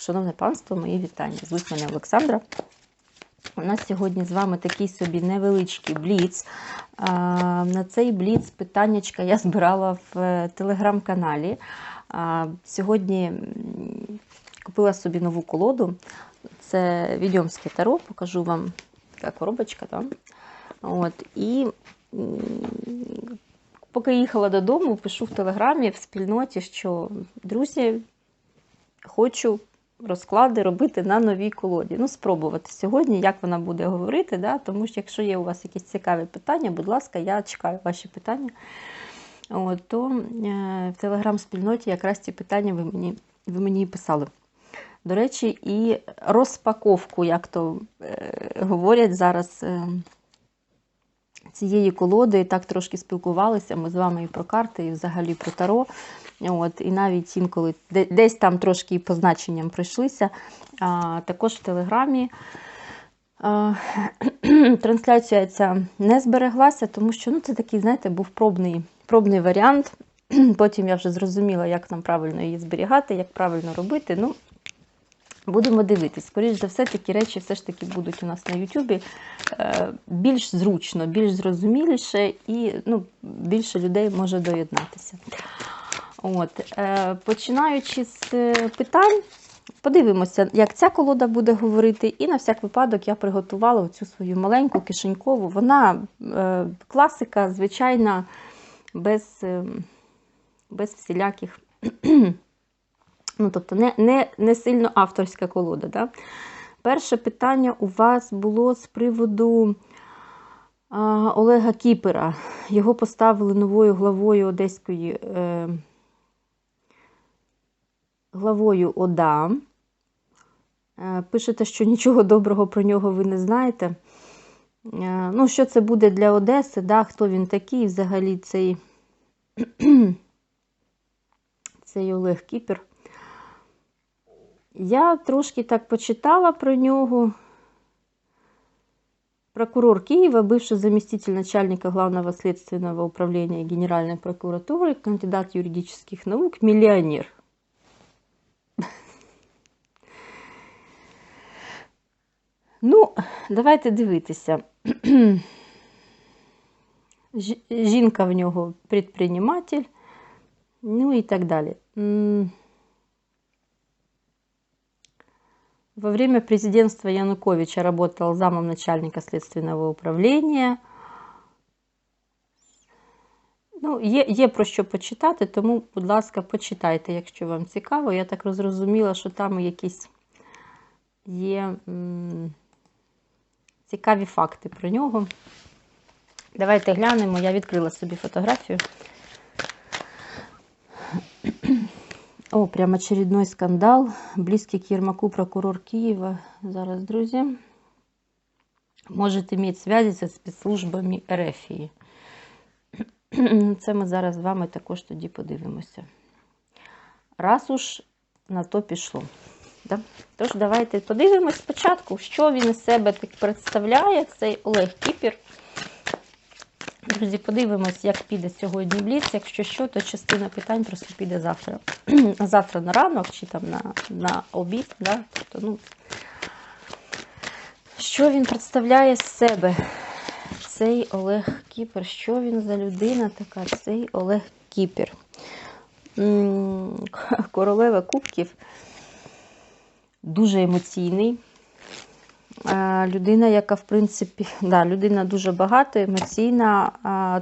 Шановне панство, мої вітання. Звуть мене Олександра. У нас сьогодні з вами такий собі невеличкий бліц. На цей бліц питаннячка я збирала в е, телеграм-каналі. Сьогодні купила собі нову колоду. Це відьомське таро. Покажу вам така коробочка там. От, і поки їхала додому, пишу в телеграмі в спільноті, що друзі, хочу розклади робити на новій колоді. Ну, спробувати сьогодні, як вона буде говорити. Да? Тому що, якщо є у вас якісь цікаві питання, будь ласка, я чекаю ваші питання. От, то е, в телеграм-спільноті якраз ці питання ви мені, ви мені писали. До речі, і розпаковку, як то е, говорять зараз. Е, цієї колоди так трошки спілкувалися. Ми з вами і про карти, і взагалі про таро. От, І навіть інколи десь там трошки по значенням пройшлися. А, також в Телеграмі. А, трансляція ця не збереглася, тому що ну, це такий, знаєте, був пробний, пробний варіант. Потім я вже зрозуміла, як нам правильно її зберігати, як правильно робити. Ну, Будемо дивитись. Скоріше за все, такі речі все ж таки будуть у нас на Ютубі е, більш зручно, більш зрозуміліше і ну, більше людей може доєднатися. От, е, починаючи з е, питань, подивимося, як ця колода буде говорити. І на всяк випадок я приготувала цю свою маленьку кишенькову. Вона е, класика, звичайна, без, е, без всіляких. Ну, тобто не, не, не сильно авторська колода. Да? Перше питання у вас було з приводу Олега Кіпера. Його поставили новою главою Одеської е, главою ОДА. Е, пишете, що нічого доброго про нього ви не знаєте. Е, ну, що це буде для Одеси, да? хто він такий, взагалі цей, цей Олег Кіпер. Я трошки так почитала про нього. Прокурор Киева, бывший заместитель начальника Главного следственного управления Генеральной прокуратуры, кандидат юридических наук, миллионер. Ну, давайте дивитися. Жінка в нього предприниматель, ну і так далі. Во время президентства Януковича работал замом начальника следственного управління. Ну, є, є про що почитати, тому, будь ласка, почитайте, якщо вам цікаво. Я так розуміла, що там якісь є м, цікаві факти про нього. Давайте глянемо. Я відкрила собі фотографію. О, прям очередной скандал. Близкий к Ермаку прокурор Киева. Зараз, друзі. Может иметь связи зі спецслужбами Ерефії. Це ми зараз з вами також тоді подивимося. Раз уж на то пішло. Да? Тож, давайте подивимось спочатку, що він із себе так представляє, цей Олег Кіпір. Друзі, подивимось, як піде сьогодні бліц. Якщо що, то частина питань просто піде завтра. завтра на ранок чи там на, на обід. Да? Тобто, ну, що він представляє з себе? Цей Олег Кіпер. Що він за людина така? Цей Олег Кіпер. Королева Кубків. Дуже емоційний. Е, Людина, яка, в принципі, да, людина дуже багата, емоційна.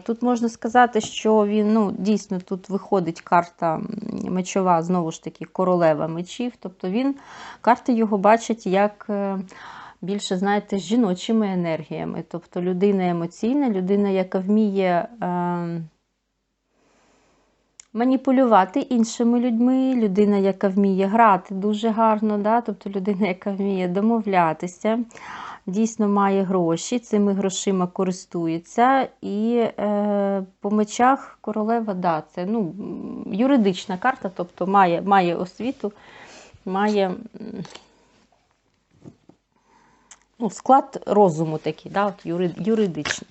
Тут можна сказати, що він ну, дійсно тут виходить карта мечова, знову ж таки, королева мечів. Тобто він, карти його бачать як е, більше, знаєте, з жіночими енергіями. Тобто людина емоційна, людина, яка вміє. Маніпулювати іншими людьми, людина, яка вміє грати дуже гарно, да? тобто людина, яка вміє домовлятися, дійсно має гроші, цими грошима користується. І е, по мечах королева, да, це ну, юридична карта, тобто має, має освіту, має. Ну, склад розуму такий, да, от юри, юридичний.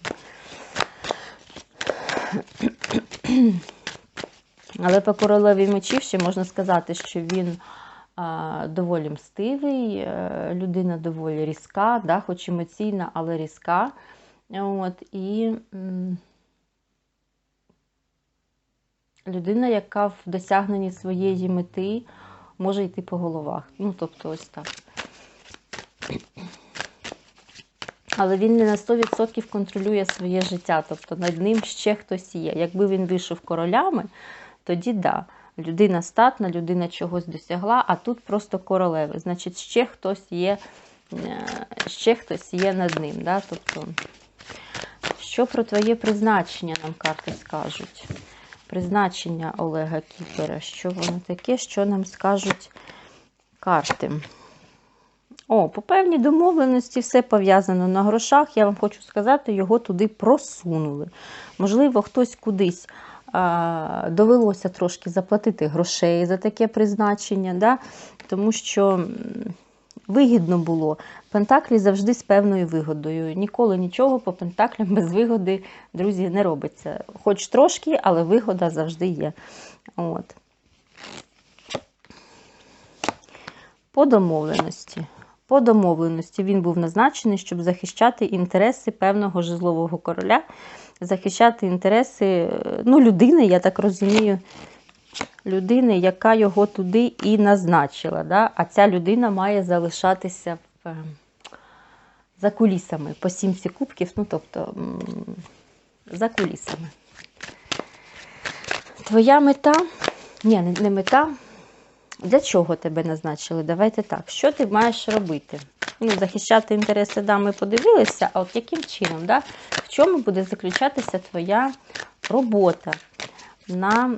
Але по королеві мечів ще можна сказати, що він доволі мстивий, е, людина доволі різка, да, хоч емоційна, але різка. От, і людина, яка в досягненні своєї мети може йти по головах. Ну, тобто, ось так. Але він не на 100% контролює своє життя, тобто над ним ще хтось є. Якби він вийшов королями, тоді да. Людина статна, людина чогось досягла, а тут просто королеви. Значить, ще хтось є, е, ще хтось є над ним. Да? Тобто, що про твоє призначення нам карти скажуть? Призначення Олега Кіпера. Що воно таке, що нам скажуть карти? О, по певній домовленості все пов'язано на грошах. Я вам хочу сказати, його туди просунули. Можливо, хтось кудись довелося трошки заплатити грошей за таке призначення, да? тому що вигідно було. Пентаклі завжди з певною вигодою. Ніколи нічого по пентаклям без вигоди, друзі, не робиться. Хоч трошки, але вигода завжди є. От. По домовленості. По домовленості він був назначений, щоб захищати інтереси певного жезлового короля, захищати інтереси е, ну, людини, я так розумію, людини, яка його туди і назначила. Да? А ця людина має залишатися в, е, за кулісами по сімці кубків, ну тобто за кулісами. Твоя мета, ні, не- не мета. Для чого тебе назначили? Давайте так. Що ти маєш робити? Ну, захищати інтереси да, ми подивилися, а от яким чином, да? в чому буде заключатися твоя робота на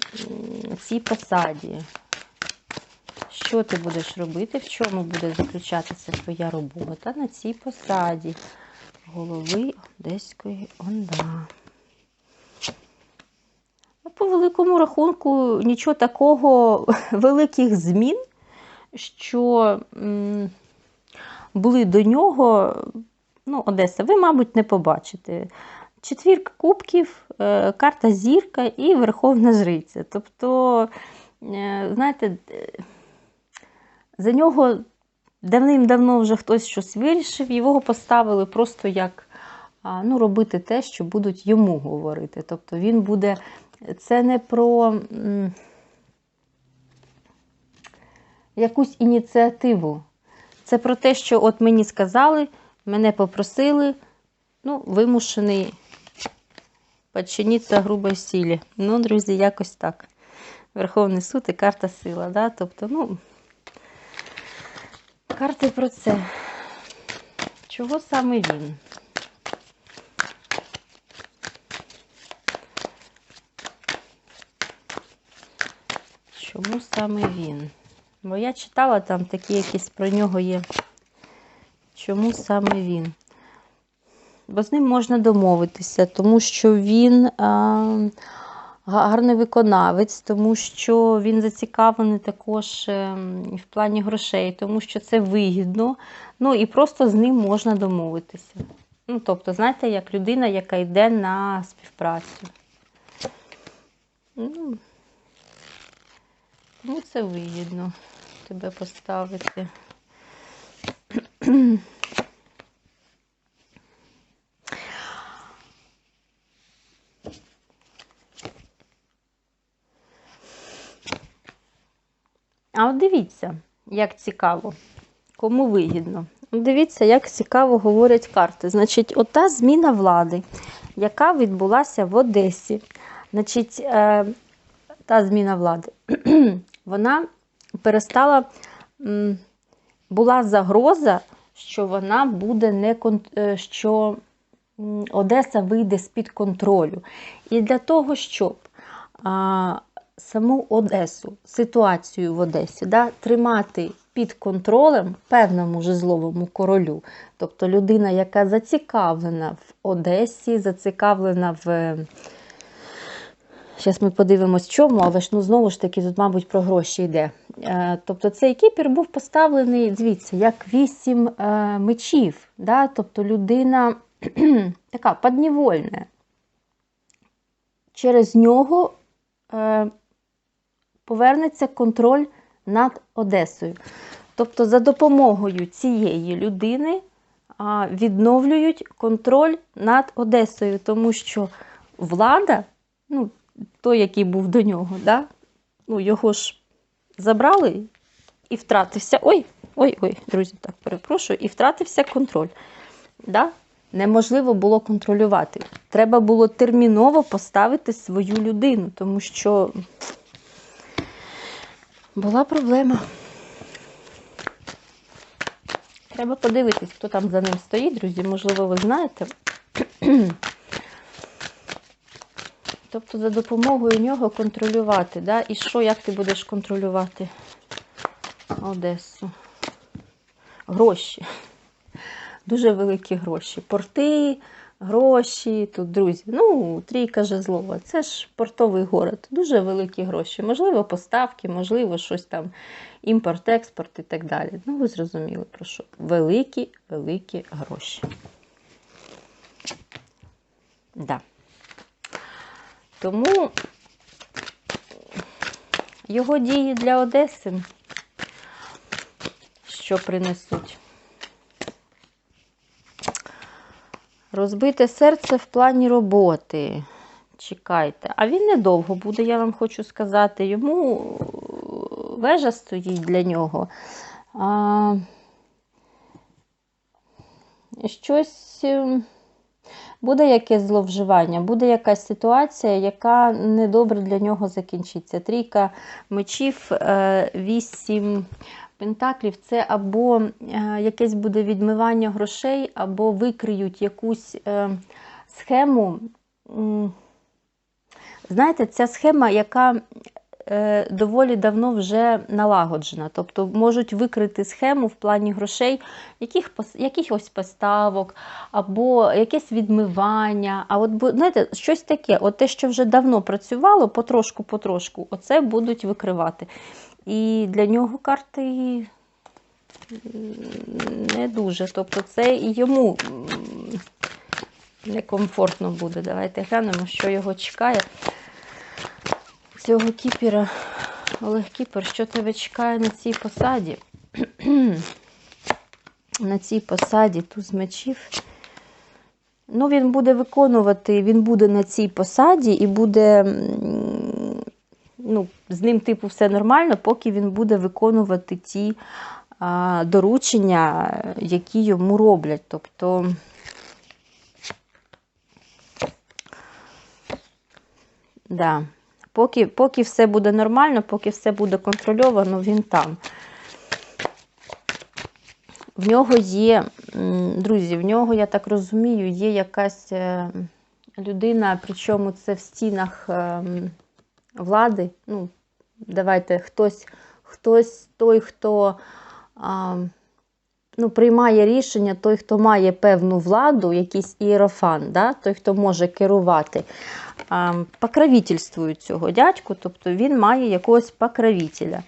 цій посаді? Що ти будеш робити? В чому буде заключатися твоя робота на цій посаді? Голови Одеської ОНДА. Ну, По великому рахунку нічого такого великих змін, що були до нього, ну, Одеса, ви, мабуть, не побачите. Четвірка кубків, е, карта зірка і Верховна Жриця. Тобто, е, знаєте, е, за нього давним-давно вже хтось щось вирішив, його поставили просто як ну, робити те, що будуть йому говорити. Тобто він буде. Це не про якусь ініціативу. Це про те, що от мені сказали, мене попросили, ну, вимушений подчинитися грубої силі. Ну, друзі, якось так. Верховний суд і карта сила. Да? Тобто, ну, карти про це. Чого саме він? Чому саме він? Бо я читала там такі якісь про нього є. Чому саме він? Бо з ним можна домовитися, тому що він а, гарний виконавець, тому що він зацікавлений також ем, в плані грошей, тому що це вигідно. Ну і просто з ним можна домовитися. Ну, тобто, знаєте, як людина, яка йде на співпрацю. Ну, тому це вигідно тебе поставити. А от дивіться, як цікаво, кому вигідно. Дивіться, як цікаво говорять карти. Значить, ота зміна влади, яка відбулася в Одесі. Значить, е, та зміна влади, вона перестала, була загроза, що вона буде не е, що Одеса вийде з-під контролю. І для того, щоб а, саму Одесу, ситуацію в Одесі, да, тримати під контролем певному жезловому королю, тобто людина, яка зацікавлена в Одесі, зацікавлена в. Зараз ми подивимось, чому, але ж ну, знову ж таки, тут, мабуть, про гроші йде. Е, Тобто цей кіпір був поставлений, дивіться, як вісім е, мечів. Да? Тобто людина така поднівольна. Через нього е, повернеться контроль над Одесою. Тобто, за допомогою цієї людини відновлюють контроль над Одесою, тому що влада, ну, той, який був до нього, да? ну, його ж забрали і втратився. Ой, ой, ой, друзі, так перепрошую, і втратився контроль. Да? Неможливо було контролювати. Треба було терміново поставити свою людину, тому що була проблема. Треба подивитись, хто там за ним стоїть, друзі. Можливо, ви знаєте. Тобто за допомогою нього контролювати. Да? І що, як ти будеш контролювати Одесу? Гроші. Дуже великі гроші. Порти, гроші. Тут, друзі, ну, трійка жезлова. Це ж портовий город. Дуже великі гроші. Можливо, поставки, можливо, щось там, імпорт, експорт і так далі. Ну, ви зрозуміли про що. Великі, великі гроші. Да. Тому його дії для Одеси, що принесуть? Розбите серце в плані роботи. Чекайте. А він недовго буде, я вам хочу сказати. Йому вежа стоїть для нього. А, Щось. Буде якесь зловживання, буде якась ситуація, яка недобре для нього закінчиться. Трійка мечів, е, вісім пентаклів це або е, якесь буде відмивання грошей, або викриють якусь е, схему. Знаєте, ця схема, яка доволі давно вже налагоджена. Тобто можуть викрити схему в плані грошей, яких, якихось поставок, або якесь відмивання. А от знаєте, щось таке, от те, що вже давно працювало, потрошку-потрошку, оце будуть викривати. І для нього карти не дуже. Тобто це і йому некомфортно буде. Давайте глянемо, що його чекає. Цього кіпера, Олег Кіпер, що тебе чекає на цій посаді? на цій посаді туз мечів. Ну, він буде виконувати, він буде на цій посаді і буде, ну, з ним, типу, все нормально, поки він буде виконувати ті а, доручення, які йому роблять. Тобто. Да. Поки, поки все буде нормально, поки все буде контрольовано, він там. В нього є, друзі, в нього, я так розумію, є якась е, людина, причому це в стінах ем, влади. Ну, давайте хтось, хтось той, хто ну, приймає рішення, той, хто має певну владу, якийсь ієрофан, да? той, хто може керувати, покровительствують цього дядьку, тобто він має якогось покровителя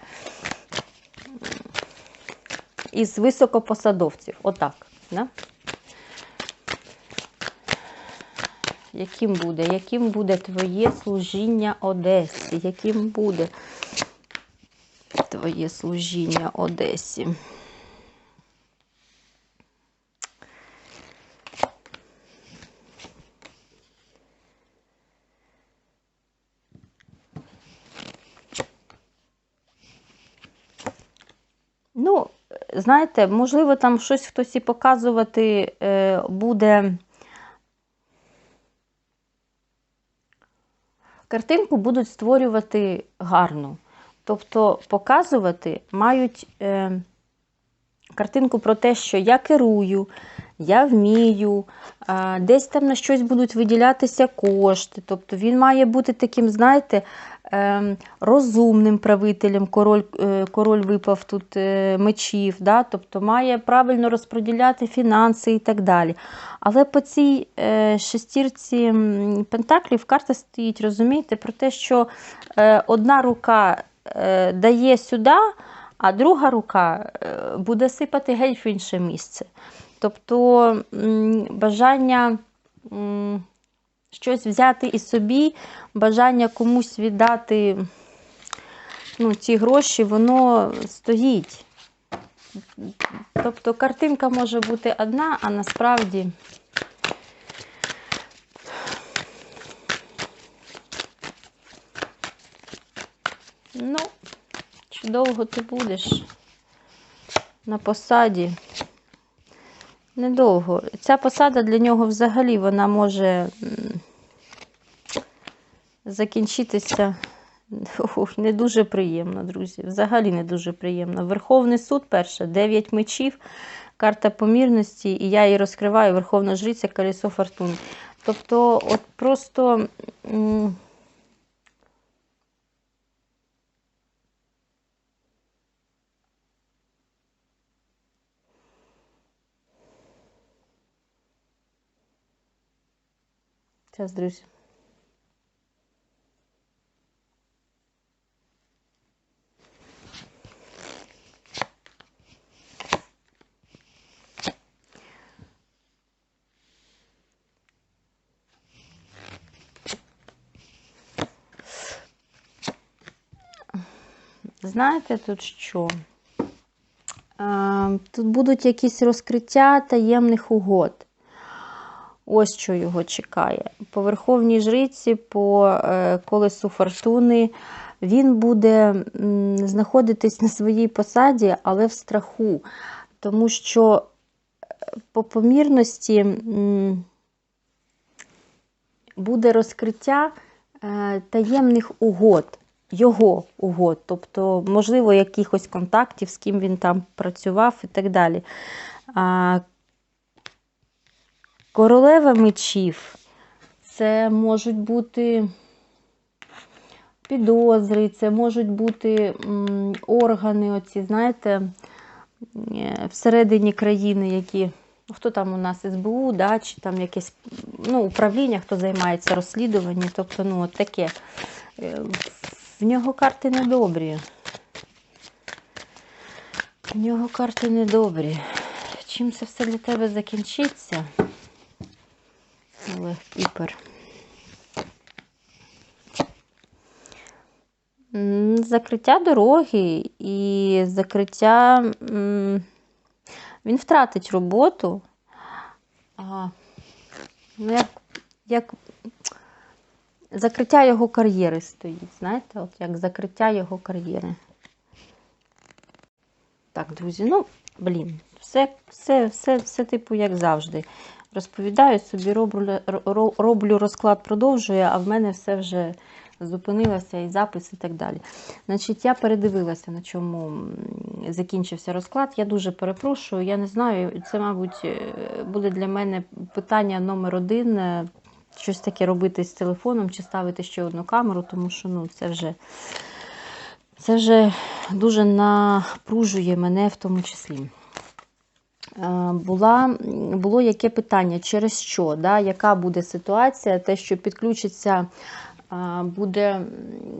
із високопосадовців. Отак. Да? Яким буде? Яким буде твоє служіння Одесі? Яким буде твоє служіння Одесі? Ну, знаєте, можливо, там щось хтось і показувати е, буде. Картинку будуть створювати гарну. Тобто показувати мають е, картинку про те, що я керую, я вмію, е, десь там на щось будуть виділятися кошти. Тобто він має бути таким, знаєте, розумним правителем, король, е, король випав тут е, мечів, да? тобто має правильно розподіляти фінанси і так далі. Але по цій е, шестірці пентаклів карта стоїть, розумієте, про те, що одна рука дає сюди, а друга рука буде сипати геть в інше місце. Тобто бажання щось взяти і собі, бажання комусь віддати ну, ті гроші, воно стоїть. Тобто картинка може бути одна, а насправді. Ну, чи довго ти будеш на посаді? Недовго. Ця посада для нього взагалі вона може закінчитися ох, не дуже приємно, друзі. Взагалі не дуже приємно. Верховний суд, перше, 9 мечів, карта помірності, і я її розкриваю, Верховна Жриця, Колесо Фортуни. Тобто, от просто. Зараз, друзі. Знаєте тут що? Е, Тут будуть якісь розкриття таємних угод. Ось що його чекає. По Верховній Жриці, по е, колесу фортуни, він буде знаходитись на своїй посаді, але в страху. Тому що е, по помірності буде розкриття таємних угод, його угод, тобто, можливо, якихось контактів, з ким він там працював і так далі. А, Королева мечів це можуть бути підозри, це можуть бути органи, оці, знаєте, е, всередині країни, які. ну, Хто там у нас СБУ, да, чи там якесь ну, управління, хто займається розслідуванням, тобто, ну, от таке. В нього карти недобрі. В нього карти недобрі. Чим це все для тебе закінчиться? Олег Кіпер. М, Закриття дороги і закриття. Він втратить роботу. А, ну, як, як закриття його кар'єри стоїть, знаєте, от як закриття його кар'єри. Так, друзі, ну, блін, все, все, все, все типу, як завжди. Розповідаю собі, роблю, роблю розклад, продовжую, а в мене все вже зупинилося і запис, і так далі. Значить, я передивилася, на чому закінчився розклад. Я дуже перепрошую. Я не знаю, це, мабуть, е, буде для мене питання номер один. Щось таке робити з телефоном чи ставити ще одну камеру, тому що ну, це вже. Це вже дуже напружує мене в тому числі. Е, Була, було яке питання, через що, да, яка буде ситуація, те, що підключиться, е, буде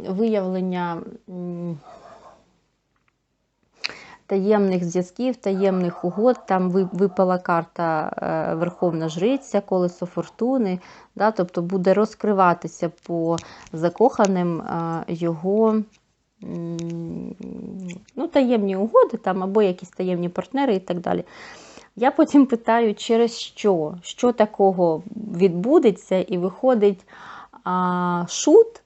виявлення таємних зв'язків, таємних угод. Там випала карта е, Верховна Жриця, Колесо Фортуни. Да, тобто буде розкриватися по закоханим е, його ну, таємні угоди там, або якісь таємні партнери і так далі. Я потім питаю, через що? Що такого відбудеться, і виходить а, шут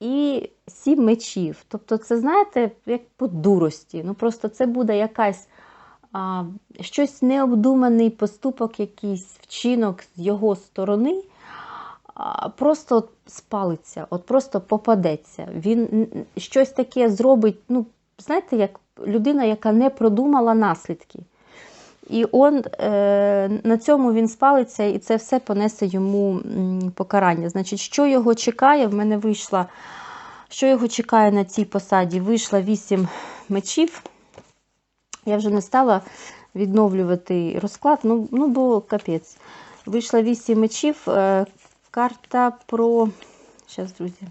і сім мечів. Тобто, це, знаєте, як по дурості. Ну, просто це буде якась а, щось необдуманий поступок, якийсь вчинок з його сторони. Просто спалиться, от просто попадеться. Він щось таке зробить, ну, знаєте, як людина, яка не продумала наслідки. І он, е, на цьому він спалиться, і це все понесе йому покарання. Значить, що його чекає? В мене вийшла, що його чекає на цій посаді? Вийшла 8 мечів. Я вже не стала відновлювати розклад, ну, ну бо капець. Вийшла 8 мечів. Е, карта про. Зараз, друзі.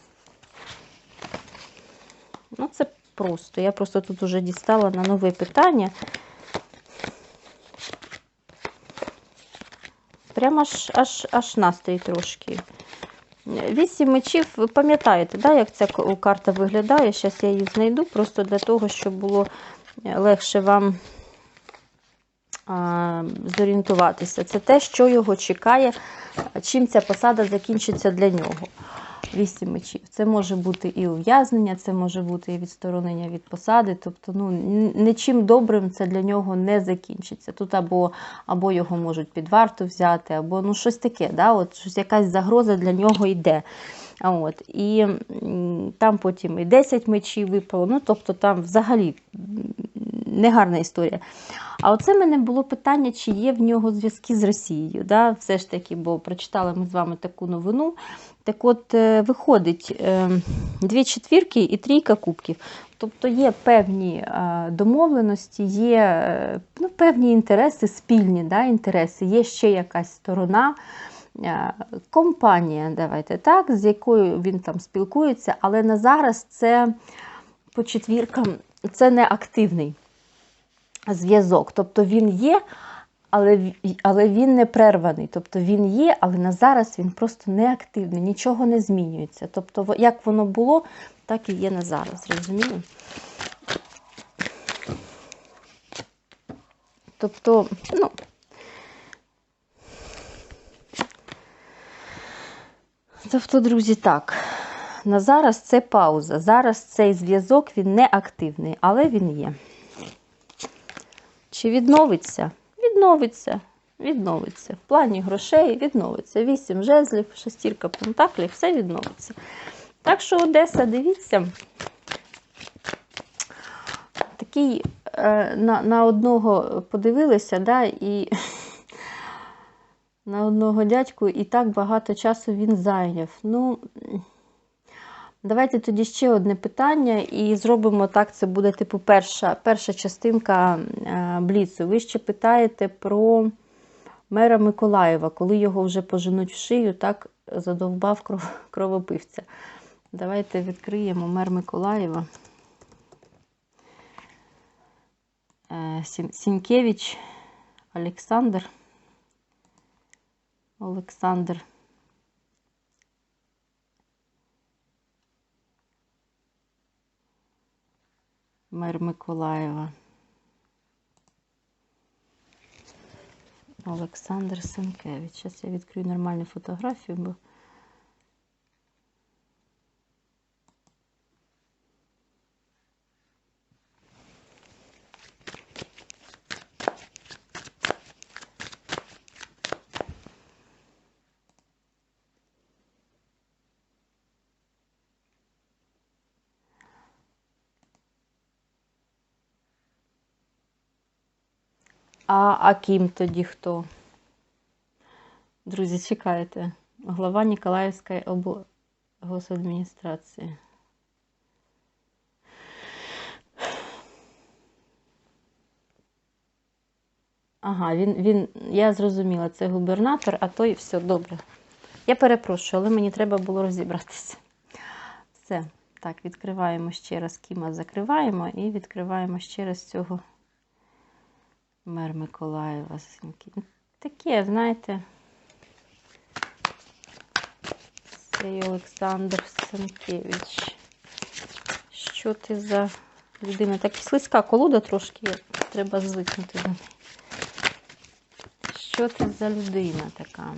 Ну, це просто. Я просто тут вже дістала на нове питання. Прямо аж, аж, аж настрій трошки Вісім мечів, ви пам'ятаєте, да, як ця карта виглядає? Зараз я її знайду, просто для того, щоб було е, легше вам а, зорієнтуватися. Це те, що його чекає, чим ця посада закінчиться для нього. Вісім мечів. Це може бути і ув'язнення, це може бути і відсторонення від посади. Тобто, ну, нічим добрим це для нього не закінчиться. Тут або, або його можуть під варту взяти, або ну, щось таке, да? От, щось, якась загроза для нього йде. От, і там потім і 10 мечів випало. Ну, тобто там взагалі негарна історія. А оце мене було питання, чи є в нього зв'язки з Росією. Да? Все ж таки, бо прочитали ми з вами таку новину. Так от, е, виходить е, дві четвірки і трійка кубків. Тобто є певні е, домовленості, є ну, певні інтереси, спільні да, інтереси, є ще якась сторона. Компанія, давайте так, з якою він там спілкується, але на зараз це по четвіркам це не активний зв'язок. Тобто він є, але, але він не прерваний. Тобто він є, але на зараз він просто не активний, нічого не змінюється. Тобто, як воно було, так і є на зараз. Розумію? Тобто, ну. Тобто, друзі, так. На зараз це пауза. Зараз цей зв'язок він не активний, але він є. Чи відновиться? Відновиться. Відновиться. В плані грошей відновиться. Вісім жезлів, шестірка пентаклів, все відновиться. Так що, Одеса, дивіться. Такий е, на, на одного подивилися, да, і на одного дядьку, і так багато часу він зайняв. Ну, Давайте тоді ще одне питання і зробимо так. Це буде типу перша перша частинка е, Бліцу. Ви ще питаєте про мера Миколаєва, коли його вже поженуть в шию, так задовбав кров, кровопивця. Давайте відкриємо мер Миколаєва. Е, Сінкевич Олександр. Олександр. Мер Миколаєва. Олександр Сенкевич. Зараз я відкрию нормальну фотографію, бо А, а тоді хто? Друзі, чекайте. Глава Ніколаївської облгосадміністрації. Ага, він, він, я зрозуміла, це губернатор, а той все добре. Я перепрошую, але мені треба було розібратися. Все. Так, відкриваємо ще раз Кіма, закриваємо і відкриваємо ще раз цього мер Миколаєва. Синьки. Таке, знаєте, цей Олександр Сенкевич. Що ти за людина? Так слизька колода трошки, треба звикнути до неї. Що ти за людина така?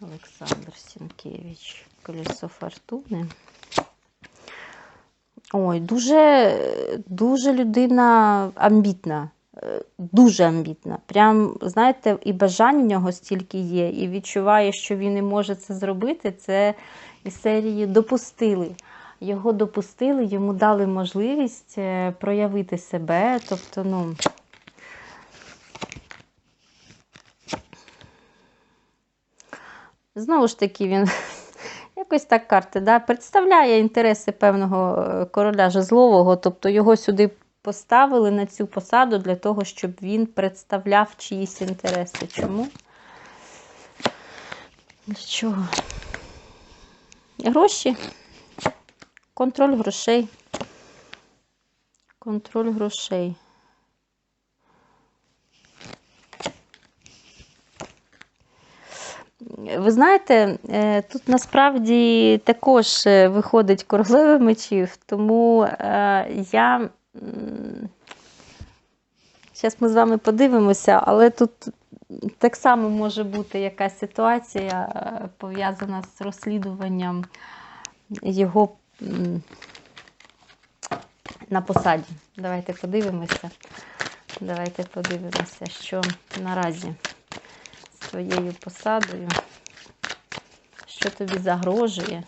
Олександр Сінкевич. Колесо фортуни. Ой, дуже, дуже людина амбітна. е, Дуже амбітна. Прям, знаєте, і бажань в нього стільки є, і відчуває, що він не може це зробити. Це із серії допустили. Його допустили, йому дали можливість е, проявити себе. Тобто, ну. Знову ж таки, він якось так карти да, представляє інтереси певного е, короля жезлового, тобто його сюди поставили на цю посаду для того, щоб він представляв чиїсь інтереси. Чому? Для чого? Гроші, контроль грошей. Контроль грошей. Ви знаєте, е, тут насправді також е, виходить королева мечів, тому е, я. Зараз ми з вами подивимося, але тут так само може бути якась ситуація пов'язана з розслідуванням його на посаді. Давайте подивимося. Давайте подивимося, що наразі з твоєю посадою, що тобі загрожує.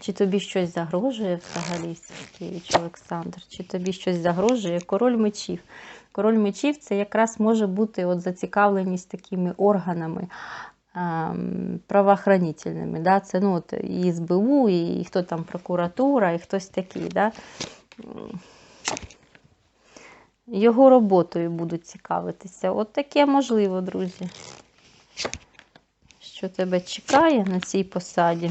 Чи тобі щось загрожує взагалі, Сергійович Олександр? Чи тобі щось загрожує? Король мечів. Король мечів це якраз може бути от зацікавленість такими органами ем, правоохранительними. Да? Це ну, от, і СБУ, і хто там прокуратура, і хтось такий. Да? Його роботою будуть цікавитися. От таке можливо, друзі. Що тебе чекає на цій посаді?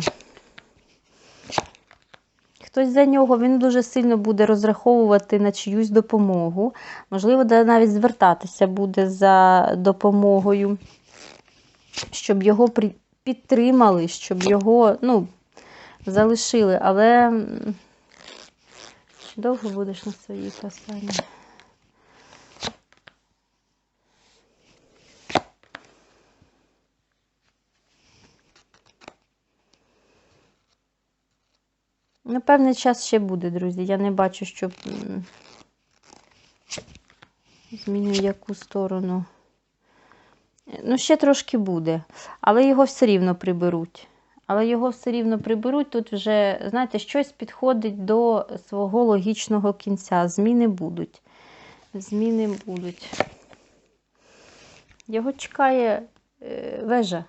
Хтось за нього він дуже сильно буде розраховувати на чиюсь допомогу. Можливо, навіть звертатися буде за допомогою, щоб його підтримали, щоб його ну, залишили. Але довго будеш на своїй посаді? Ну, певний час ще буде, друзі. Я не бачу, щоб м, зміню яку сторону. Ну, ще трошки буде, але його все рівно приберуть. Але його все рівно приберуть. Тут вже, знаєте, щось підходить до свого логічного кінця. Зміни будуть. Зміни будуть. Його чекає е, вежа.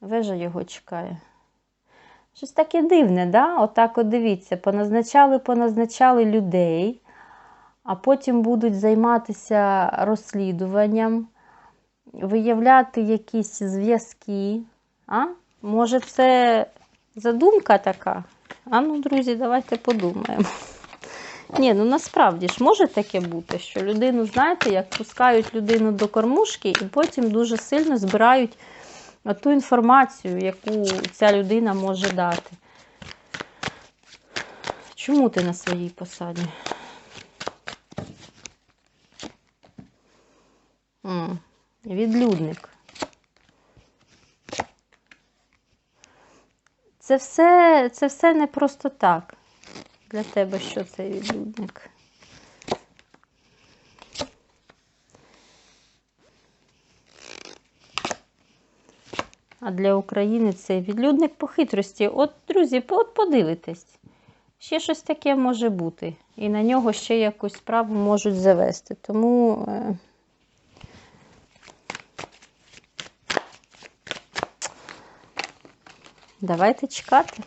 Вежа його чекає. Щось таке дивне, да? Отак от дивіться, поназначали, поназначали людей, а потім будуть займатися розслідуванням, виявляти якісь зв'язки. А? Може, це задумка така? А ну, друзі, давайте подумаємо. Ні, ну насправді ж може таке бути, що людину, знаєте, як пускають людину до кормушки і потім дуже сильно збирають ту інформацію, яку ця людина може дати. Чому ти на своїй посаді? Відлюдник. Це все, це все не просто так. Для тебе що це відлюдник? А для України це відлюдник по хитрості. От, друзі, от подивитесь. Ще щось таке може бути. І на нього ще якусь справу можуть завести. Тому. е, Давайте чекати.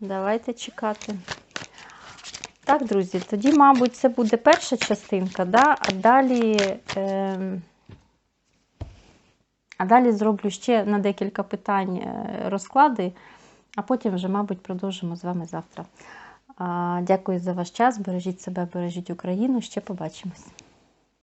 Давайте чекати. Так, друзі, тоді, мабуть, це буде перша частинка, да? а далі. Е... А далі зроблю ще на декілька питань е, розклади, а потім вже, мабуть, продовжимо з вами завтра. Дякую за ваш час. Бережіть себе, бережіть Україну. Ще побачимось.